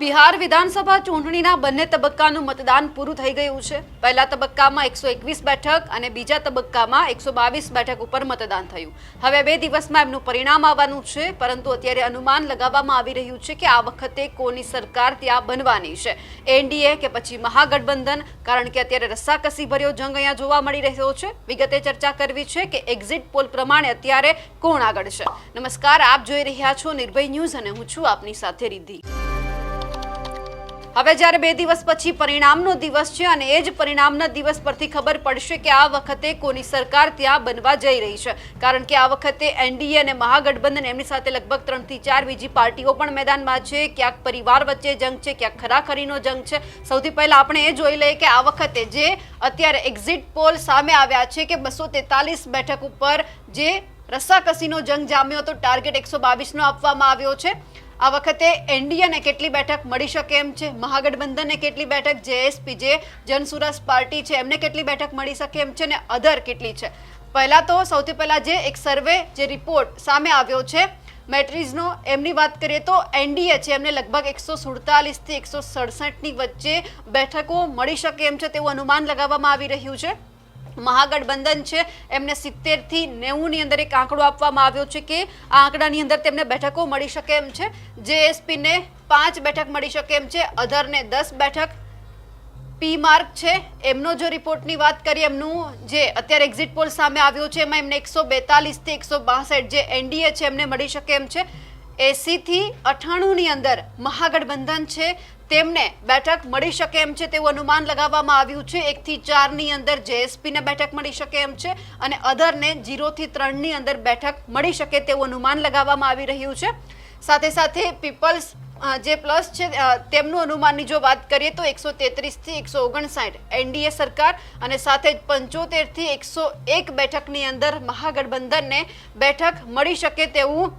બિહાર વિધાનસભા ચૂંટણીના બંને તબક્કાનું મતદાન પૂરું થઈ ગયું છે. પહેલા તબક્કામાં એકસો એકવીસ બેઠક અને બીજા તબક્કામાં એકસો બાવીસ બેઠક ઉપર મતદાન થયું. હવે બે દિવસમાં એમનું પરિણામ આવવાનું છે, પરંતુ અત્યારે અનુમાન લગાવવામાં આવી રહ્યું છે કે આ વખતે કોની સરકાર ત્યાં બનવાની છે. એનડીએ કે પછી મહાગઠબંધન, કારણ કે અત્યારે રસ્સાકસી ભર્યો જંગ અહીંયા જોવા મળી રહ્યો છે. વિગતે ચર્ચા કરવી છે કે એક્ઝિટ પોલ પ્રમાણે અત્યારે કોણ આગળ છે. નમસ્કાર, આપ જોઈ રહ્યા છો નિર્ભય ન્યૂઝ અને હું છું આપની સાથે રિદ્ધિ. હવે જ્યારે બે દિવસ પછી પરિણામનો દિવસ છે અને એ જ પરિણામના દિવસ પરથી ખબર પડશે કે આ વખતે કોની સરકાર ત્યાં બનવા જઈ રહી છે. કારણ કે આ વખતે એનડીએ અને મહાગઠબંધન એમની સાથે લગભગ ત્રણથી ચાર બીજી પાર્ટીઓ પણ મેદાનમાં છે. ક્યાંક પરિવાર વચ્ચે જંગ છે, ક્યાંક ખરાખરીનો જંગ છે. સૌથી પહેલાં આપણે એ જોઈ લઈએ કે આ વખતે જે અત્યારે એક્ઝિટ પોલ સામે આવ્યા છે કે બસો બેઠક ઉપર જે રસ્સાકસીનો જંગ જામ્યો હતો ટાર્ગેટ એકસો બાવીસનો આપવામાં આવ્યો છે. આ વખતે એનડીએને કેટલી બેઠક મળી શકે એમ છે? મહાગઠબંધનને કેટલી બેઠક? જેએસપી, જે જનસુરાસ પાર્ટી છે, એમને કેટલી બેઠક મળી શકે એમ છે ને અધર કેટલી છે? પહેલાં તો સૌથી પહેલાં જે એક સર્વે, જે રિપોર્ટ સામે આવ્યો છે, મેટ્રીઝનો, એમની વાત કરીએ તો એનડીએ છે, એમને લગભગ એકસો સુડતાલીસથી એકસો સડસઠની વચ્ચે બેઠકો મળી શકે એમ છે તેવું અનુમાન લગાવવામાં આવી રહ્યું છે. મહાગઠબંધન છે. એમને સિત્તેરથી નેવુંની અંદર એક આંકડો આપવામાં આવ્યો છે કે આ આંકડાની અંદર તેમને બેઠકો મળી શકે એમ છે. જેએસપીને પાંચ બેઠક મળી શકે એમ છે. અધરને દસ બેઠક. પી માર્ક છે. એમનો જો રિપોર્ટની વાત કરીએ, એમનું જે અત્યારે એક્ઝિટ પોલ સામે આવ્યો છે, એમાં એમને એકસો બેતાલીસથી એકસો બાસઠ જે એનડીએ છે, એમને મળી શકે એમ છે. એસીથી અઠાણુંની અંદર મહાગઠબંધન છે. તેમને બેઠક મળી શકે એમ છે તેવું અનુમાન લગાવવામાં આવ્યું છે. એકથી ચારની અંદર જેએસપીને બેઠક મળી શકે એમ છે અને અધરને જીરોથી ત્રણની અંદર બેઠક મળી શકે તેવું અનુમાન લગાવવામાં આવી રહ્યું છે. સાથે સાથે પીપલ્સ જે પ્લસ છે તેમનું અનુમાનની જો વાત કરીએ તો એકસો તેત્રીસથી એકસો ઓગણસાઠ એનડીએ સરકાર અને સાથે જ પંચોતેરથી એકસો એક બેઠકની અંદર મહાગઠબંધનને બેઠક મળી શકે તેવું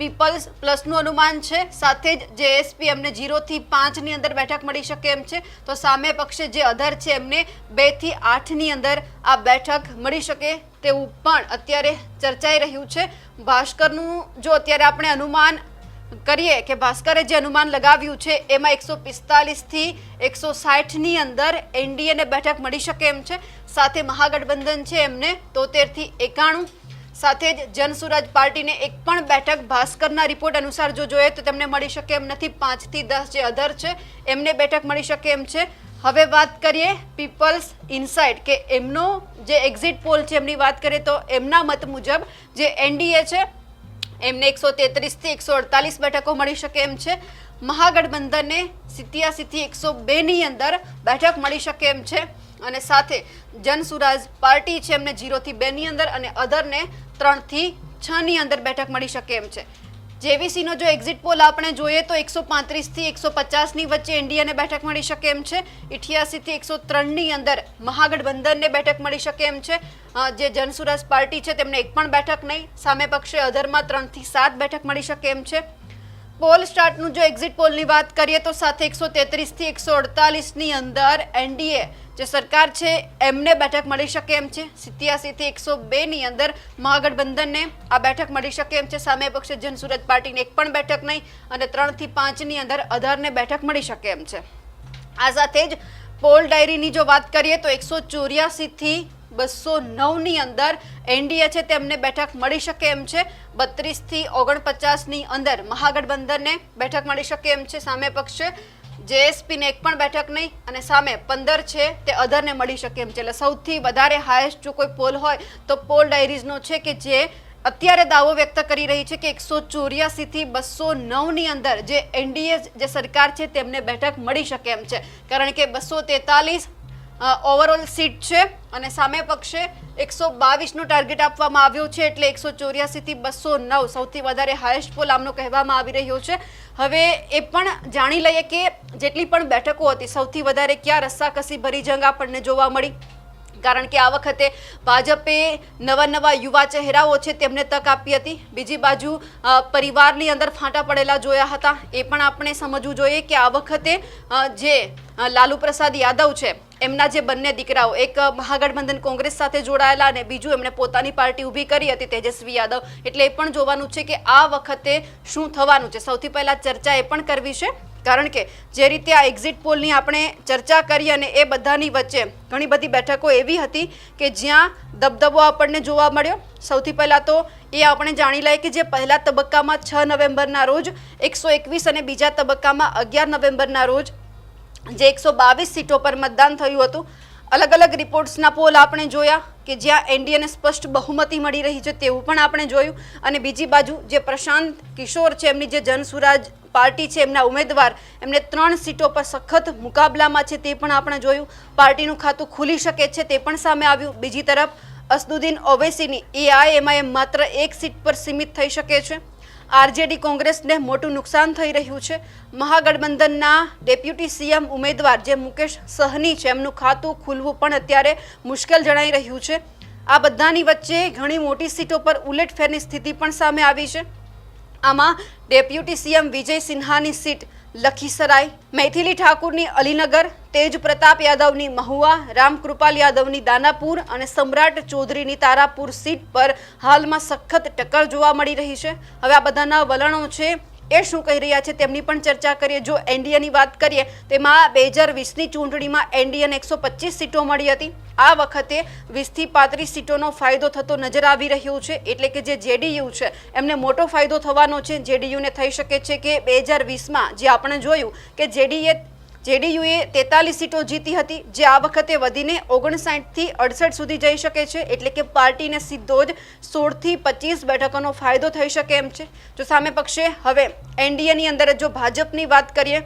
પીપલ્સ પ્લસનું અનુમાન છે. સાથે જ જેએસપી એમને જીરોથી પાંચની અંદર બેઠક મળી શકે એમ છે. તો સામે પક્ષે જે અધર છે એમને બેથી આઠની અંદર આ બેઠક મળી શકે તેવું પણ અત્યારે ચર્ચાઈ રહ્યું છે. ભાસ્કરનું જો અત્યારે આપણે અનુમાન કરીએ કે ભાસ્કરે જે અનુમાન લગાવ્યું છે, એમાં એકસો પિસ્તાલીસથી એકસો સાઠની અંદર એનડીએને બેઠક મળી શકે એમ છે. સાથે મહાગઠબંધન છે એમને તોતેરથી એકાણું સાથે જ જનસુરાજ પાર્ટીને એક પણ બેઠક ભાસ્કરના રિપોર્ટ અનુસાર જો જોઈએ તો તેમને મળી શકે એમ નથી. પાંચથી દસ જે અધર છે, એમને બેઠક મળી શકે એમ છે. હવે વાત કરીએ પીપલ્સ ઇનસાઇડ કે એમનો જે એક્ઝિટ પોલ છે એમની વાત કરીએ તો એમના મત મુજબ જે એનડીએ છે, એમને એકસો તેત્રીસથી એકસો અડતાલીસ બેઠકો મળી શકે એમ છે. મહાગઠબંધનને સિત્યાસીથી એકસો બેની અંદર બેઠક મળી શકે એમ છે. અને સાથે જનસુરાજ પાર્ટી છે, એમને જીરોથી બેની અંદર અને અધરને ત્રણથી છની અંદર બેઠક મળી શકે એમ છે. જેવીસીનો જો એક્ઝિટ પોલ આપણે જોઈએ તો એકસો પાંત્રીસથી એકસો પચાસની વચ્ચે એનડીએને બેઠક મળી શકે એમ છે. ઇઠ્યાસીથી એકસો ત્રણની અંદર મહાગઠબંધનને બેઠક મળી શકે એમ છે. જે જનસુરાજ પાર્ટી છે, તેમને એક પણ બેઠક નહીં. સામે પક્ષે અધરમાં ત્રણથી સાત બેઠક મળી શકે એમ છે. પોલ સ્ટાર્ટનું જો એક્ઝિટ પોલની વાત કરીએ તો સાથે એકસો તેત્રીસથી એકસો અડતાલીસની અંદર એનડીએ જે સરકાર છે, એમને બેઠક મળી શકે એમ છે. સિત્યાસીથી એકસો બેની અંદર મહાગઠબંધનને આ બેઠક મળી શકે એમ છે. સામે પક્ષે જનસુરત પાર્ટીને એક પણ બેઠક નહીં અને ત્રણથી પાંચની અંદર અઢારને બેઠક મળી શકે એમ છે. આ સાથે જ પોલ ડાયરીની જો વાત કરીએ તો એકસો ચોર્યાસીથી બસો નવની અંદર એનડીએ છે તેમને બેઠક મળી શકે એમ છે. બત્રીસથી ઓગણપચાસની અંદર મહાગઠબંધનને બેઠક મળી શકે એમ છે સામે પક્ષે. જેએસપીને એક પણ બેઠક નહીં અને સામે પંદર છે તે અધરને મળી શકે એમ છે. એટલે સૌથી વધારે હાયેસ્ટ જો કોઈ પોલ હોય તો પોલ ડાયરીઝનો છે કે જે અત્યારે દાવો વ્યક્ત કરી રહી છે કે એકસો ચોર્યાસીથી બસો નવની અંદર જે એનડીએ જે સરકાર છે તેમને બેઠક મળી શકે એમ છે. કારણ કે બસો તેતાલીસ ઓવરઓલ સીટ છે અને સામે પક્ષે એકસો બાવીસનું ટાર્ગેટ આપવામાં આવ્યો છે એટલે એકસો ચોર્યાસીથી બસો નવ સૌથી વધારે હાયેસ્ટ પોલ આમનો કહેવામાં આવી રહ્યો છે. હવે એ પણ જાણી લઈએ કે જેટલી પણ બેઠકો હતી, સૌથી વધારે ક્યાં રસ્સાકસી ભરી જંગ આપણને જોવા મળી? કારણ કે આ વખતે ભાજપે નવા નવા યુવા ચહેરાઓ છે, તેમને તક આપી હતી. બીજી બાજુ પરિવારની અંદર ફાંટા પડેલા જોયા હતા. એ પણ આપણે સમજવું જોઈએ કે આ વખતે જે લાલુ પ્રસાદ યાદવ છે, એમના જે બંને દીકરાઓ, એક મહાગઠબંધન કોંગ્રેસ સાથે જોડાયેલા અને બીજું એમણે પોતાની પાર્ટી ઊભી કરી હતી, તેજસ્વી યાદવ. એટલે એ પણ જોવાનું છે કે આ વખતે શું થવાનું છે? સૌથી પહેલાં ચર્ચા એ પણ કરવી છે. કારણ કે જે રીતે આ એક્ઝિટ પોલની આપણે ચર્ચા કરી અને એ બધાની વચ્ચે ઘણી બધી બેઠકો એવી હતી કે જ્યાં દબદબો આપણને જોવા મળ્યો. સૌથી પહેલાં તો એ આપણે જાણી લઈએ કે જે પહેલા તબક્કામાં છ નવેમ્બરના રોજ, એકસો એકવીસ અને બીજા તબક્કામાં અગિયાર નવેમ્બરના રોજ જે એકસો બાવીસ સીટો પર મતદાન થયું હતું અલગ અલગ રિપોર્ટ્સના પોલ આપણે જોયા કે જ્યાં એનડીએને સ્પષ્ટ બહુમતી મળી રહી છે તેવું પણ આપણે જોયું. અને બીજી બાજુ જે પ્રશાંત કિશોર છે, એમની જે જનસુરાજ પાર્ટી છે, એમના ઉમેદવાર, એમને ત્રણ સીટો પર સખત મુકાબલામાં છે તે પણ આપણે જોયું. પાર્ટીનું ખાતું ખુલી શકે છે તે પણ સામે આવ્યું. બીજી તરફ અસદુદ્દીન ઓવેસીની એઆઈએમઆઈએમ માત્ર એક સીટ પર સીમિત થઈ શકે છે. આરજેડી કોંગ્રેસને મોટું નુકસાન થઈ રહ્યું છે. મહાગઠબંધનના ડેપ્યુટી સીએમ ઉમેદવાર જે મુકેશ સહની છે, એમનું ખાતું ખુલવું પણ અત્યારે મુશ્કેલ જણાઈ રહ્યું છે. આ બધાની વચ્ચે ઘણી મોટી સીટો પર ઉલટફેરની સ્થિતિ પણ સામે આવી છે. આમાં ડેપ્યુટી સીએમ વિજય સિન્હાની સીટ લખીસરાય, મૈથિલી ઠાકુરની અલીનગર, તેજ પ્રતાપ યાદવની મહુવા રામકૃપાલ યાદવની દાનાપુર અને સમ્રાટ ચૌધરીની તારાપુર સીટ પર હાલમાં સખત ટક્કર જોવા મળી રહી છે. હવે આ બધાના વલણો છે. એ શું કહી રહ્યા છે તેમની પણ ચર્ચા કરીએ. જો એનડીએની વાત કરીએ તેમાં બે હજાર વીસની ચૂંટણીમાં એનડીએને એકસો પચીસ સીટો મળી હતી. આ વખતે વીસથી પાંત્રીસ સીટોનો ફાયદો થતો નજર આવી રહ્યો છે. એટલે કે જે જેડીયુ છે, એમને મોટો ફાયદો થવાનો છે. જેડીયુને થઈ શકે છે કે બે હજાર વીસમાં જે આપણે જોયું કે જેડીએ જેડીયુએ તેતાલીસ સીટો જીતી હતી, જે આ વખતે વધીને ઓગણસાઠથી અડસઠ સુધી જઈ શકે છે. એટલે કે પાર્ટીને સીધો જ સોળથી પચીસ બેઠકોનો ફાયદો થઈ શકે એમ છે. જો સામે પક્ષે હવે એનડીએની અંદર જો ભાજપની વાત કરીએ,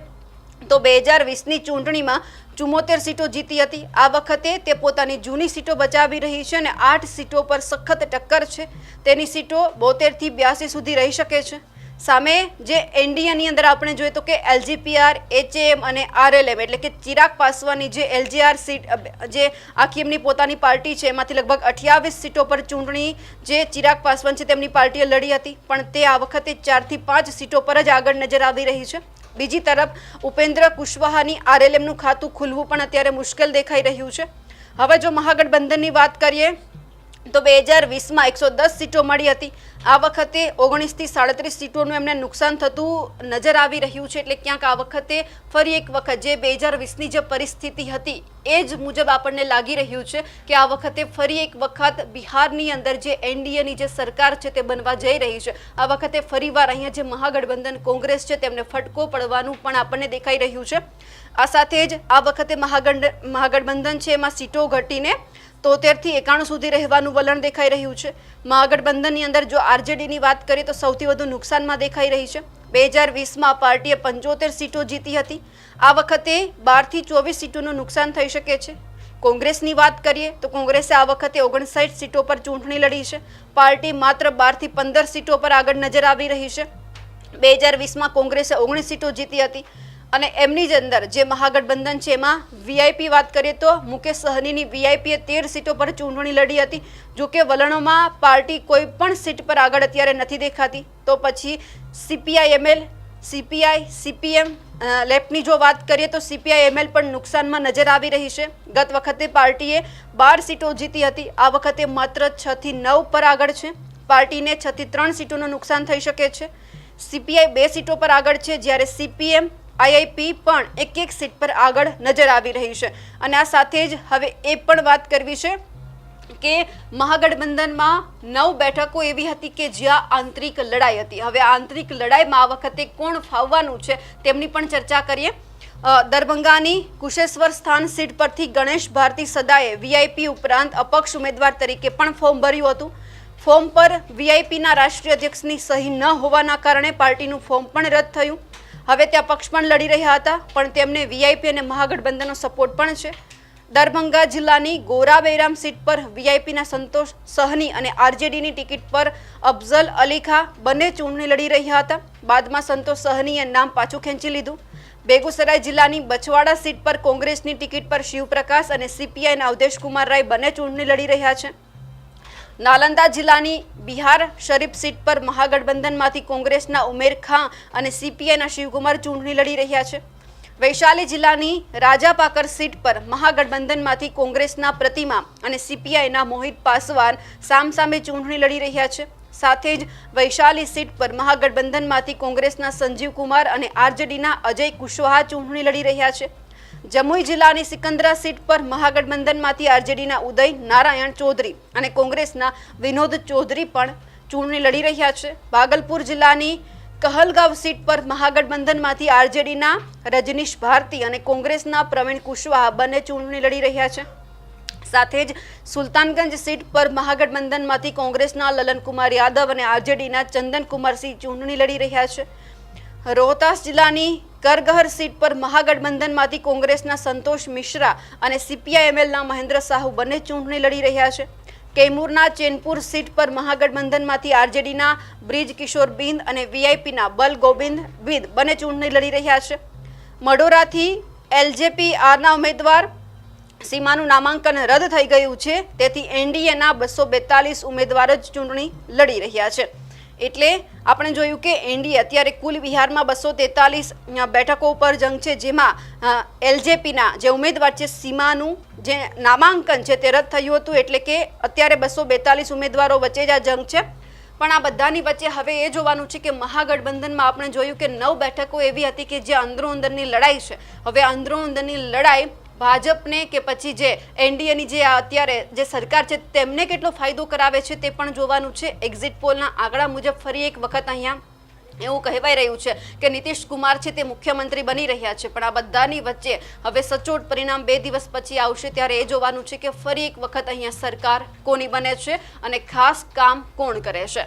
તો બે હજાર વીસની ચૂંટણીમાં ચુમ્મોતેર સીટો જીતી હતી. આ વખતે તે પોતાની જૂની સીટો બચાવી રહી છે અને આઠ સીટો પર સખત ટક્કર છે. તેની સીટો બોતેરથી બ્યાસી સુધી રહી શકે છે. સામે જે એનડીએની અંદર આપણે જોઈએ તો કે એલજીપીઆર એચએમ અને આરએલએમ, એટલે કે ચિરાગ પાસવાની જે એલજીઆર સીટ જે આખી એમની પોતાની પાર્ટી છે, એમાંથી લગભગ અઠ્યાવીસ સીટો પર ચૂંટણી જે ચિરાગ પાસવાન છે તેમની પાર્ટીએ લડી હતી. પણ તે આ વખતે ચારથી પાંચ સીટો પર જ આગળ નજર આવી રહી છે. બીજી તરફ, ઉપેન્દ્ર કુશવાહાની આરએલએમનું ખાતું ખુલવું પણ અત્યારે મુશ્કેલ દેખાઈ રહ્યું છે. હવે જો મહાગઠબંધનની વાત કરીએ તો બે હજાર વીસમાં એકસો દસ સીટો મળી હતી. આ વખતે ઓગણીસથી સાડત્રીસ સીટોનું એમને નુકસાન થતું નજર આવી રહ્યું છે. એટલે ક્યાંક આ વખતે ફરી એક વખત જે બે હજાર વીસની જે પરિસ્થિતિ હતી, એ જ મુજબ આપણને લાગી રહ્યું છે કે આ વખતે ફરી એક વખત બિહારની અંદર જે એનડીએની જે સરકાર છે તે બનવા જઈ રહી છે. આ વખતે ફરીવાર અહીંયા જે મહાગઠબંધન કોંગ્રેસ છે તેમને ફટકો પડવાનું પણ આપણને દેખાઈ રહ્યું છે. આ સાથે જ આ વખતે મહાગઠ, મહાગઠબંધન છે એમાં સીટો ઘટીને તોતેરથી એકાણું સુધી રહેવાનું વલણ દેખાઈ રહ્યું છે. મહાગઠબંધનની અંદર જો આરજેડીની વાત કરીએ તો સૌથી વધુ નુકસાનમાં દેખાઈ રહી છે. બે હજાર વીસમાં પાર્ટીએ પંચોતેર સીટો જીતી હતી. આ વખતે બારથી ચોવીસ સીટોનું નુકસાન થઈ શકે છે. કોંગ્રેસની વાત કરીએ તો કોંગ્રેસે આ વખતે ઓગણસાઠ સીટો પર ચૂંટણી લડી છે. પાર્ટી માત્ર બારથી પંદર સીટો પર આગળ નજર આવી રહી છે. બે હજાર વીસમાં કોંગ્રેસે ઓગણીસ સીટો જીતી હતી. અને એમની જ અંદર જે મહાગઠબંધન છે, એમાં વીઆઈપી વાત કરીએ તો મુકેશ સહનીની વીઆઈપીએ તેર સીટો પર ચૂંટણી લડી હતી. જોકે વલણોમાં પાર્ટી કોઈ પણ સીટ પર આગળ અત્યારે નથી દેખાતી. તો પછી સીપીઆઈ એમએલ સીપીઆઈ સીપીએમ લેફ્ટની જો વાત કરીએ તો સીપીઆઈ એમએલ પણ નુકસાનમાં નજર આવી રહી છે. ગત વખતે પાર્ટીએ બાર સીટો જીતી હતી. આ વખતે માત્ર છથી નવ પર આગળ છે. પાર્ટીને છથી ત્રણ સીટોનું નુકસાન થઈ શકે છે. સીપીઆઈ બે સીટો પર આગળ છે. જ્યારે સીપીએમ આઈઆઈપી પણ એક એક સીટ પર આગળ નજર આવી રહી છે. અને આ સાથે જ હવે એ પણ વાત કરવી છે કે મહાગઠબંધનમાં નવ બેઠકો એવી હતી કે જ્યાં આંતરિક લડાઈ હતી. હવે આંતરિક લડાઈમાં આ વખતે કોણ ફાવવાનું છે તેમની પણ ચર્ચા કરીએ. દરભંગાની કુશેશ્વર સ્થાન સીટ પરથી ગણેશ ભારતી સદાએ વીઆઈપી ઉપરાંત અપક્ષ ઉમેદવાર તરીકે પણ ફોર્મ ભર્યું હતું. ફોર્મ પર વીઆઈપીના રાષ્ટ્રીય અધ્યક્ષની સહી ન હોવાના કારણે પાર્ટીનું ફોર્મ પણ રદ થયું. હવે ત્યાં પક્ષ પણ લડી રહ્યા હતા, પણ તેમને વીઆઈપી અને મહાગઠબંધનનો સપોર્ટ પણ છે. દરભંગા જિલ્લાની ગોરા બૈરામ સીટ પર વીઆઈપીના સંતોષ, સહની અને આરજેડીની ટિકિટ પર અફઝલ અલી ખા બંને ચૂંટણી લડી રહ્યા હતા. બાદમાં સંતોષ, સહનીએ નામ પાછું ખેંચી લીધું. બેગુસરાય જિલ્લાની બછવાડા સીટ પર કોંગ્રેસની ટિકિટ પર શિવપ્રકાશ અને સીપીઆઈના અવધેશ રાય બંને ચૂંટણી લડી રહ્યા છે. નાલંદા જિલ્લાની બિહાર શરીફ સીટ પર મહાગઠબંધનમાંથી કોંગ્રેસના ઉમેર ખાં અને સીપીઆઈના શિવકુમાર ચૂંટણી લડી રહ્યા છે. વૈશાલી જિલ્લાની રાજાપાકર સીટ પર મહાગઠબંધનમાંથી કોંગ્રેસના પ્રતિમા અને સીપીઆઈના મોહિત પાસવાન સામસામે ચૂંટણી લડી રહ્યા છે. સાથે જ વૈશાલી સીટ પર મહાગઠબંધનમાંથી કોંગ્રેસના સંજીવ કુમાર અને આરજેડીના અજય કુશવાહા ચૂંટણી લડી રહ્યા છે. જમુઈ જિલ્લાની સિકંદરા સીટ પર મહાગઠબંધનમાંથી આરજેડીના ઉદય, નારાયણ ચૌધરી અને કોંગ્રેસના વિનોદ ચૌધરી પણ ચૂંટણી લડી રહ્યા છે. ભાગલપુર જિલ્લાની કહલગાંવ સીટ પર મહાગઠબંધનમાંથી આરજેડીના રજનીશ ભારતી અને કોંગ્રેસના પ્રવીણ કુશવાહા બંને ચૂંટણી લડી રહ્યા છે. સાથે જ સુલતાનગંજ સીટ પર મહાગઠબંધનમાંથી કોંગ્રેસના લલનકુમાર યાદવ અને આરજેડીના ચંદનકુમારસિંહ ચૂંટણી લડી રહ્યા છે. રોહતાસ જિલ્લાની કરગહર સીટ પર મહાગઠબંધનમાંથી કોંગ્રેસના સંતોષ મિશ્રા અને સીપીઆઈએમએલના મહેન્દ્ર સાહુ બંને ચૂંટણી લડી રહ્યા છે. કૈમૂરના ચેનપુર સીટ પર મહાગઠબંધનમાંથી આરજેડીના બ્રિજ કિશોર બિંદ અને વીઆઈપીના બલ ગોવિંદ બિંદ બંને ચૂંટણી લડી રહ્યા છે. મડોરાથી એલજેપી આરના ઉમેદવાર સીમાનું નામાંકન રદ થઈ ગયું છે. તેથી એનડીએના બસો બેતાલીસ ઉમેદવાર જ ચૂંટણી લડી રહ્યા છે. એટલે આપણે જોયું કે એનડીએ અત્યારે કુલ બિહારમાં બસો તેતાલીસ બેઠકો ઉપર જંગ છે, જેમાં એલજેપીના જે ઉમેદવાર છે, સીમાનું જે નામાંકન છે તે રદ થયું હતું, એટલે કે અત્યારે બસો બેતાલીસ ઉમેદવારો વચ્ચે જ આ જંગ છે. પણ આ બધાની વચ્ચે હવે એ જોવાનું છે કે મહાગઠબંધનમાં આપણે જોયું કે નવ બેઠકો એવી હતી કે જે અંદરો અંદરની લડાઈ છે. હવે અંદરો અંદરની લડાઈ ભાજપને કે પછી જે એનડીએની જે અત્યારે જે સરકાર છે તેમને કેટલો ફાયદો કરાવે છે તે પણ જોવાનું છે. એક્ઝિટ પોલના આંકડા મુજબ ફરી એક વખત અહીંયા એવું કહેવાય રહ્યું છે કે નીતિશ કુમાર છે તે મુખ્યમંત્રી બની રહ્યા છે. પણ આ બધાની વચ્ચે હવે સચોટ પરિણામ બે દિવસ પછી આવશે ત્યારે એ જોવાનું છે કે ફરી એક વખત અહીંયા સરકાર કોની બને છે અને ખાસ કામ કોણ કરે છે?